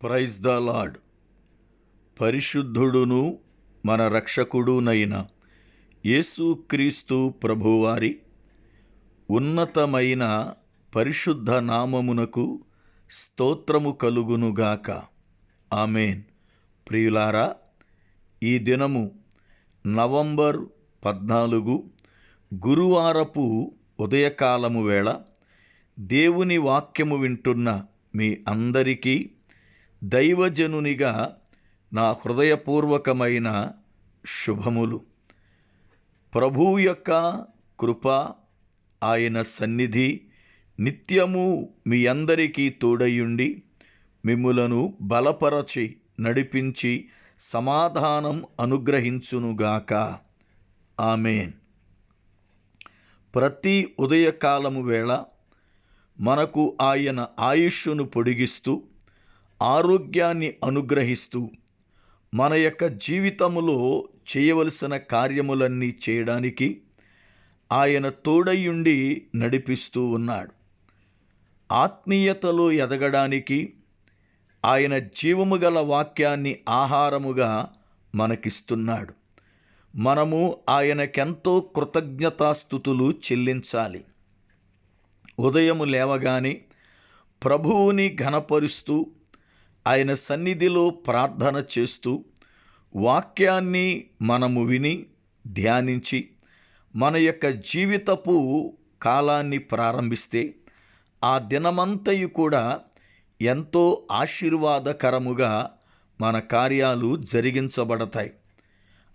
Praise the lord పరిశుద్ధుడును మన రక్షకుడునైన యేసుక్రీస్తు ప్రభువారి ఉన్నతమైన పరిశుద్ధ నామమునకు స్తోత్రము కలుగునుగాక. ఆమెన్. ప్రియులారా ఈ దినము నవంబర్ పద్నాలుగు గురువారపు ఉదయకాలము వేళ దేవుని వాక్యము వింటున్న మీ అందరికీ దైవజనునిగా నా హృదయపూర్వకమైన శుభములు. ప్రభువు యొక్క కృప ఆయన సన్నిధి నిత్యము మీ అందరికీ తోడయుండి మిమ్ములను బలపరచి నడిపించి సమాధానం అనుగ్రహించునుగాక. ఆమెన్. ప్రతి ఉదయకాలము వేళ మనకు ఆయన ఆయుష్ను పొడిగిస్తూ ఆరోగ్యాన్ని అనుగ్రహిస్తూ మన యొక్క జీవితములో చేయవలసిన కార్యములన్నీ చేయడానికి ఆయన తోడయుండి నడిపిస్తూ ఉన్నాడు. ఆత్మీయతలో ఎదగడానికి ఆయన జీవము గల వాక్యాన్ని ఆహారముగా మనకిస్తున్నాడు. మనము ఆయనకెంతో కృతజ్ఞతాస్థుతులు చెల్లించాలి. ఉదయము లేవగానే ప్రభువుని ఘనపరుస్తూ ఆయన సన్నిధిలో ప్రార్థన చేస్తూ వాక్యాన్ని మనము విని ధ్యానించి మన యొక్క జీవితపు కాలాన్ని ప్రారంభిస్తే ఆ దినమంతయు కూడా ఎంతో ఆశీర్వాదకరముగా మన కార్యాలు జరిగించబడతాయి.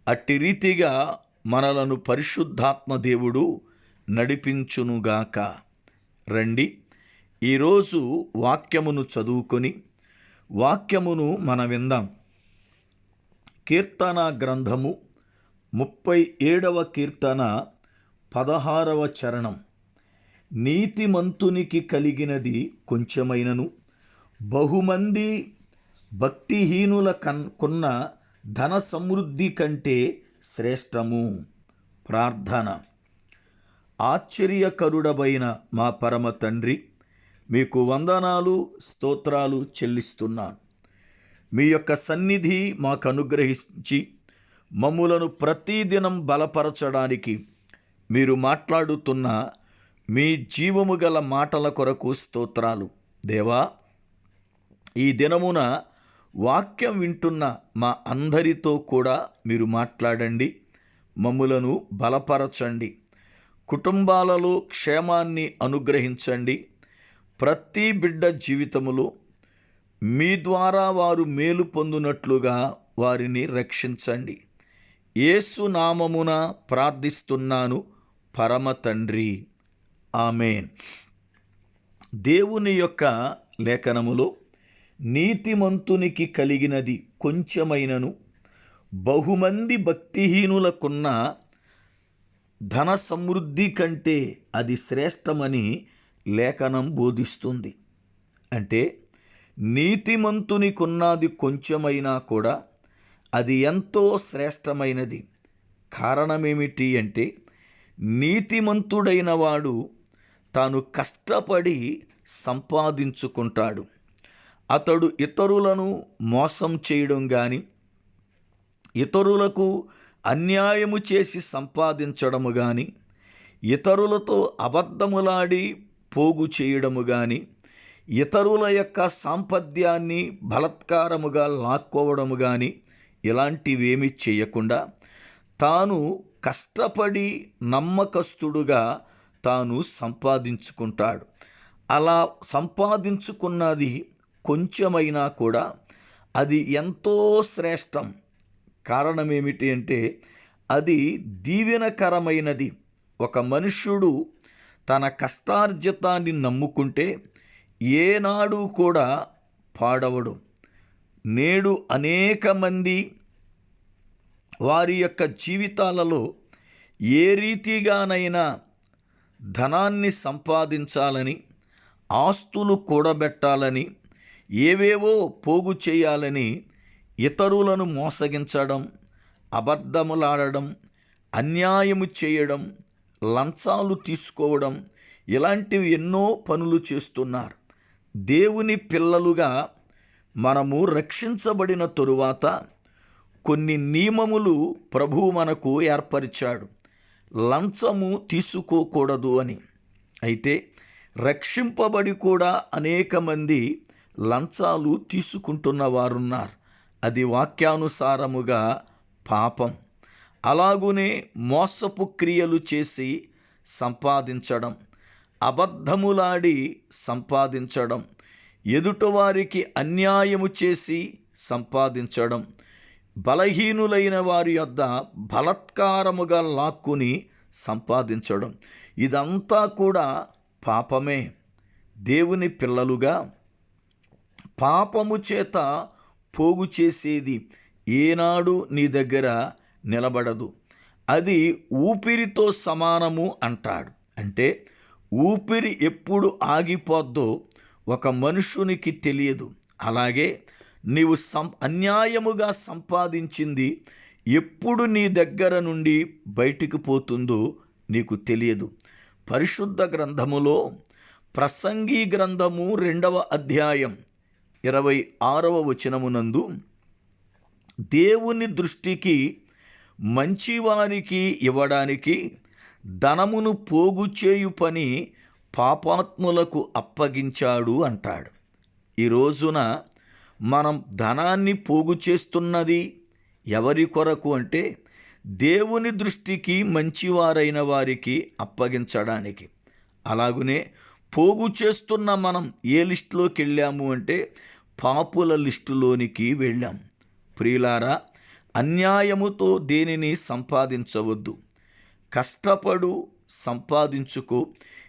అట్టి రీతిగా మనలను పరిశుద్ధాత్మ దేవుడు నడిపించునుగాక. రండి ఈరోజు వాక్యమును చదువుకొని వాక్యమును మనం విందాం. కీర్తన గ్రంథము ముప్పై ఏడవ కీర్తన పదహారవ చరణం. నీతిమంతునికి కలిగినది కొంచెమైనను. బహుమంది భక్తిహీనుల కన్ కొన్న ధన సమృద్ధి కంటే శ్రేష్టము. ప్రార్థన. ఆశ్చర్యకరుడమైన మా పరమ తండ్రి మీకు వందనాలు స్తోత్రాలు చెల్లిస్తున్నాను. మీ యొక్క సన్నిధి మాకు అనుగ్రహించి మమ్ములను ప్రతిదినం బలపరచడానికి మీరు మాట్లాడుతున్న మీ జీవము గల మాటల కొరకు స్తోత్రాలు. దేవా ఈ దినమున వాక్యం వింటున్న మా అందరితో కూడా మీరు మాట్లాడండి మమ్ములను బలపరచండి కుటుంబాలలో క్షేమాన్ని అనుగ్రహించండి ప్రతి బిడ్డ జీవితములో మీ ద్వారా వారు మేలు పొందునట్లుగా వారిని రక్షించండి. యేసు నామమున ప్రార్థిస్తున్నాను. పరమ తండ్రి. ఆమెన్. దేవుని యొక్క లేఖనములో నీతిమంతునికి కలిగినది కొంచెమైనను బహుమంది భక్తిహీనులకున్న ధన సమృద్ధి కంటే అది శ్రేష్టమని లేఖనం బోధిస్తుంది. అంటే నీతిమంతునికున్నది కొంచెమైనా కూడా అది ఎంతో శ్రేష్టమైనది. కారణమేమిటి అంటే నీతిమంతుడైన వాడు తాను కష్టపడి సంపాదించుకుంటాడు. అతడు ఇతరులను మోసం చేయడం కానీ ఇతరులకు అన్యాయము చేసి సంపాదించడము కానీ ఇతరులతో అబద్ధములాడి పోగు చేయడము కానీ ఇతరుల యొక్క సాంపద్యాన్ని బలత్కారముగా లాక్కోవడము కానీ ఇలాంటివేమీ చేయకుండా తాను కష్టపడి నమ్మకస్తుడుగా తాను సంపాదించుకుంటాడు. అలా సంపాదించుకున్నది కొంచెమైనా కూడా అది ఎంతో శ్రేష్టం. కారణం ఏమిటి అంటే అది దీవెనకరమైనది. ఒక మనుష్యుడు తన కష్టార్జితాన్ని నమ్ముకుంటే ఏనాడు కూడా పాడవడు. నేడు అనేక మంది వారి యొక్క జీవితాలలో ఏ రీతిగానైనా ధనాన్ని సంపాదించాలని ఆస్తులు కూడబెట్టాలని ఏవేవో పోగు చేయాలని ఇతరులను మోసగించడం అబద్ధములాడడం అన్యాయము చేయడం లంచాలు తీసుకోవడం ఇలాంటివి ఎన్నో పనులు చేస్తున్నారు. దేవుని పిల్లలుగా మనము రక్షించబడిన తరువాత కొన్ని నియమములు ప్రభువు మనకు ఏర్పరిచాడు. లంచము తీసుకోకూడదు అని. అయితే రక్షింపబడి కూడా అనేక మంది లంచాలు తీసుకుంటున్న వారున్నారు. అది వాక్యానుసారముగా పాపం. అలాగునే మోసపు క్రియలు చేసి సంపాదించడం అబద్ధములాడి సంపాదించడం ఎదుటవారికి అన్యాయము చేసి సంపాదించడం బలహీనులైన వారి యొద్ద బలత్కారముగా లాక్కుని సంపాదించడం ఇదంతా కూడా పాపమే. దేవుని పిల్లలుగా పాపము చేత పోగు చేసేది ఏనాడు నీ దగ్గర నిలబడదు. అది ఊపిరితో సమానము అంటాడు. అంటే ఊపిరి ఎప్పుడు ఆగిపోద్దో ఒక మనుషునికి తెలియదు. అలాగే నీవు సం అన్యాయముగా సంపాదించింది ఎప్పుడు నీ దగ్గర నుండి బయటికి పోతుందో నీకు తెలియదు. పరిశుద్ధ గ్రంథములో ప్రసంగి గ్రంథము రెండవ అధ్యాయం ఇరవై ఆరవ వచనమునందు దేవుని దృష్టికి మంచివారికి ఇవ్వడానికి ధనమును పోగు చేయు పని పాపాత్ములకు అప్పగించాడు అంటాడు. ఈ రోజున మనం ధనాన్ని పోగు చేస్తున్నది ఎవరి కొరకు అంటే దేవుని దృష్టికి మంచివారైన వారికి అప్పగించడానికి. అలాగునే పోగు చేస్తున్న మనం ఏ లిస్టులోకి వెళ్ళాము అంటే పాపుల లిస్టులోనికి వెళ్ళాం. ప్రియులారా అన్యాయముతో దేనిని సంపాదించవద్దు. కష్టపడు సంపాదించుకో.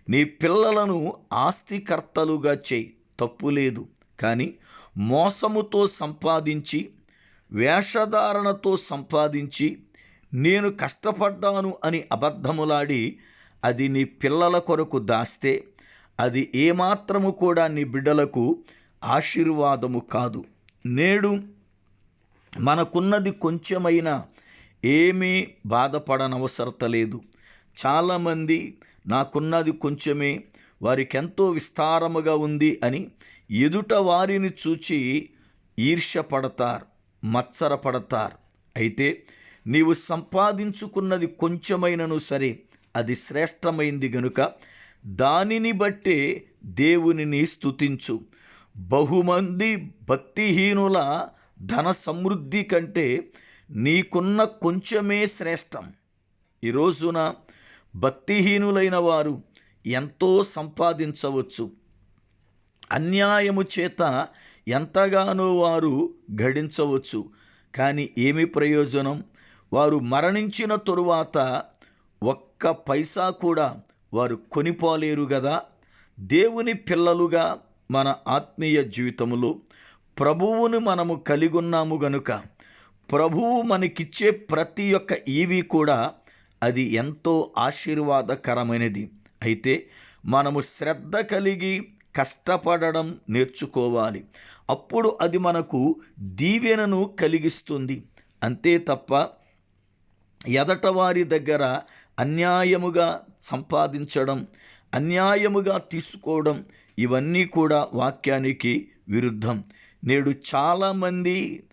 నీ పిల్లలను ఆస్తికర్తలుగా చేయి. తప్పు లేదు. కానీ మోసముతో సంపాదించి వేషధారణతో సంపాదించి నేను కష్టపడ్డాను అని అబద్ధములాడి అది నీ పిల్లల కొరకు దాస్తే అది ఏమాత్రము కూడా నీ బిడ్డలకు ఆశీర్వాదము కాదు. నేడు మనకున్నది కొంచెమైనా ఏమీ బాధపడనవసరత లేదు చాలామంది నాకున్నది కొంచెమే వారికి ఎంతో విస్తారముగా ఉంది అని ఎదుట వారిని చూచి ఈర్ష్యపడతారు మత్సరపడతారు. అయితే నీవు సంపాదించుకున్నది కొంచెమైనను సరే అది శ్రేష్టమైంది గనుక దానిని బట్టే దేవునిని స్తుతించు. బహుమంది భక్తిహీనుల ధన సమృద్ధి కంటే నీకున్న కొంచెమే శ్రేష్టం. ఈ రోజున భక్తిహీనులైన వారు ఎంతో సంపాదించవచ్చు. అన్యాయము చేత ఎంతగానో వారు గడించవచ్చు. కానీ ఏమి ప్రయోజనం? వారు మరణించిన తరువాత ఒక్క పైసా కూడా వారు కొనిపోలేరు కదా దేవుని పిల్లలుగా మన ఆత్మీయ జీవితములో ప్రభువును మనము కలిగున్నాము గనుక ప్రభువు మనకిచ్చే ప్రతి ఒక్క ఈవి కూడా అది ఎంతో ఆశీర్వాదకరమైనది. అయితే మనము శ్రద్ధ కలిగి కష్టపడడం నేర్చుకోవాలి. అప్పుడు అది మనకు దీవెనను కలిగిస్తుంది. అంతే తప్ప ఎదట వారి దగ్గర అన్యాయముగా సంపాదించడం అన్యాయముగా తీసుకోవడం ఇవన్నీ కూడా వాక్యానికి విరుద్ధం. నేడు చాలామంది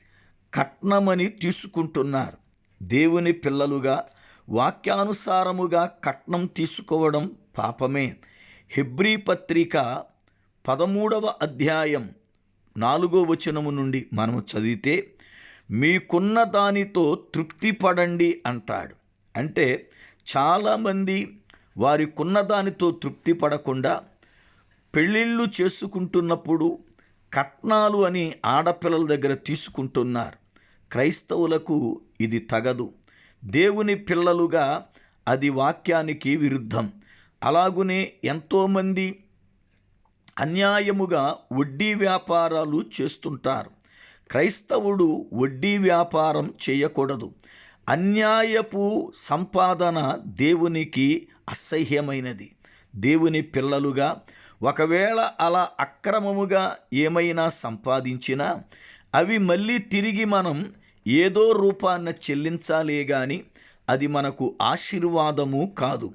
కట్నమని తీసుకుంటున్నారు. దేవుని పిల్లలుగా వాక్యానుసారముగా కట్నం తీసుకోవడం పాపమే. హెబ్రీ పత్రిక పదమూడవ అధ్యాయం నాలుగో వచనము నుండి మనము చదివితే మీకున్న దానితో తృప్తి పడండి అంటాడు. అంటే చాలామంది వారికున్న దానితో తృప్తి పడకుండా పెళ్ళిళ్ళు చేసుకుంటున్నప్పుడు కట్నాలు అని ఆడపిల్లల దగ్గర తీసుకుంటున్నారు. క్రైస్తవులకు ఇది తగదు. దేవుని పిల్లలుగా అది వాక్యానికి విరుద్ధం. అలాగునే ఎంతోమంది అన్యాయముగా వడ్డీ వ్యాపారాలు చేస్తుంటారు. క్రైస్తవుడు వడ్డీ వ్యాపారం చేయకూడదు. అన్యాయపు సంపాదన దేవునికి అసహ్యమైనది. దేవుని పిల్లలుగా ఒకవేళ అలా అక్రమముగా ఏమైనా సంపాదించినా అవి మళ్ళీ తిరిగి మనం ఏదో రూపాన్న చెల్లించాలే గాని అది మనకు ఆశీర్వాదము కాదు.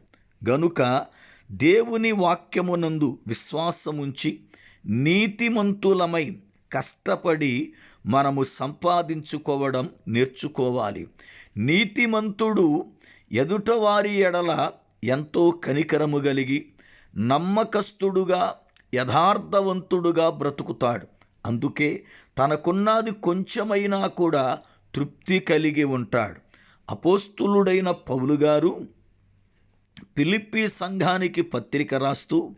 గనుక దేవుని వాక్యమునందు విశ్వాసముంచి నీతిమంతులమై కష్టపడి మనము సంపాదించుకోవడం నేర్చుకోవాలి. నీతిమంతుడు ఎదుటవారి ఎడల ఎంతో కనికరము కలిగి నమ్మకస్తుడుగా యథార్థవంతుడుగా బ్రతుకుతాడు. అందుకే తనకున్నది కొంచెమైనా కూడా తృప్తి కలిగి ఉంటాడు. అపోస్తులుడైన పౌలు గారు పిలిప్పి సంఘానికి పత్రిక రాస్తూ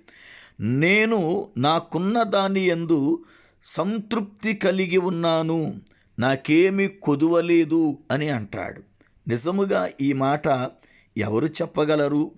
నేను నాకున్న దాని ఎందు సంతృప్తి కలిగి ఉన్నాను. నాకేమి కొదువలేదు అని అంటాడు. నిజముగా ఈ మాట ఎవరు చెప్పగలరు?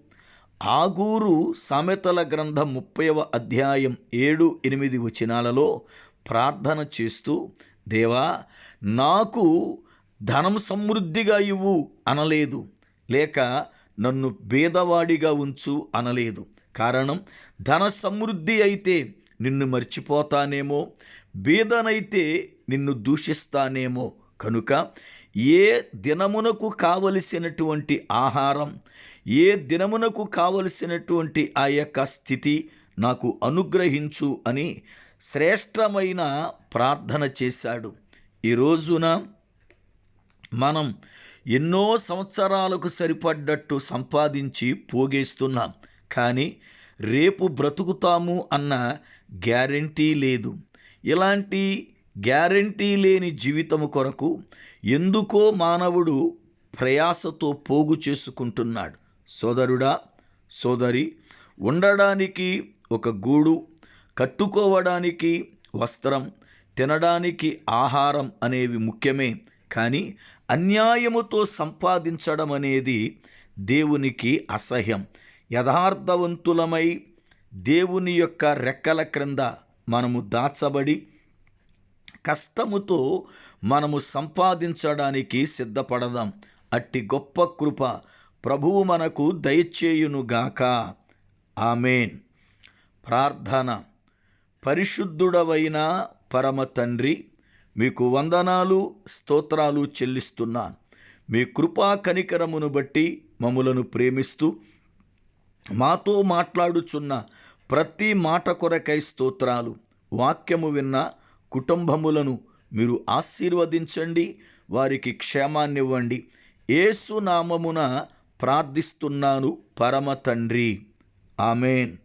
ఆగూరు సామెతల గ్రంథం ముప్పైవ అధ్యాయం ఏడు ఎనిమిది వచనాలలో ప్రార్థన చేస్తూ దేవా నాకు ధనం సమృద్ధిగా ఇవ్వు అనలేదు లేక నన్ను బేదవాడిగా ఉంచు అనలేదు. కారణం ధన సమృద్ధి అయితే నిన్ను మర్చిపోతానేమో బీదనైతే నిన్ను దూషిస్తానేమో. కనుక ఏ దినమునకు కావలసినటువంటి ఆహారం ఏ దినమునకు కావలసినటువంటి ఆ యొక్క స్థితి నాకు అనుగ్రహించు అని శ్రేష్టమైన ప్రార్థన చేశాడు. ఈ రోజున మనం ఎన్నో సంవత్సరాలకు సరిపడ్డట్టు సంపాదించి పోగేస్తున్నాం. కానీ రేపు బ్రతుకుతాము అన్న గ్యారంటీ లేదు. ఇలాంటి గ్యారంటీ లేని జీవితము కొరకు ఎందుకో మానవుడు ప్రయాసతో పోగు చేసుకుంటున్నాడు. సోదరుడా సోదరి ఉండడానికి ఒక గూడు కట్టుకోవడానికి వస్త్రం తినడానికి ఆహారం అనేవి ముఖ్యమే. కానీ అన్యాయముతో సంపాదించడం అనేది దేవునికి అసహ్యం. యథార్థవంతులమై దేవుని యొక్క రెక్కల క్రింద మనము దాచబడి కష్టముతో మనము సంపాదించడానికి సిద్ధపడదాం. అట్టి గొప్ప కృప ప్రభువు మనకు దయచేయునుగాక ఆమెన్. ప్రార్థన. పరిశుద్ధుడవైన పరమ తండ్రి మీకు వందనాలు స్తోత్రాలు చెల్లిస్తున్నాను. మీ కృపా కనికరమును బట్టి మములను ప్రేమిస్తూ మాతో మాట్లాడుచున్న ప్రతి మాట కొరకై స్తోత్రాలు వాక్యము విన్న కుటుంబములను మీరు ఆశీర్వదించండి వారికి క్షేమాన్నివ్వండి. ఏసునామమున ప్రార్థిస్తున్నాను పరమ తండ్రి. ఆమెన్.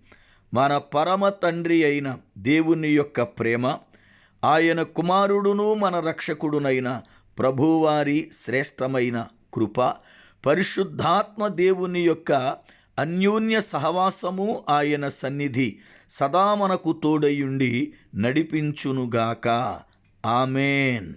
మన పరమ తండ్రి అయిన దేవుని యొక్క ప్రేమ ఆయన కుమారుడును మన రక్షకుడునైన ప్రభువారి శ్రేష్టమైన కృప పరిశుద్ధాత్మ దేవుని యొక్క అన్యోన్య సహవాసము ఆయన సన్నిధి సదా మనకు తోడయుండి నడిపించునుగాక. ఆమెన్.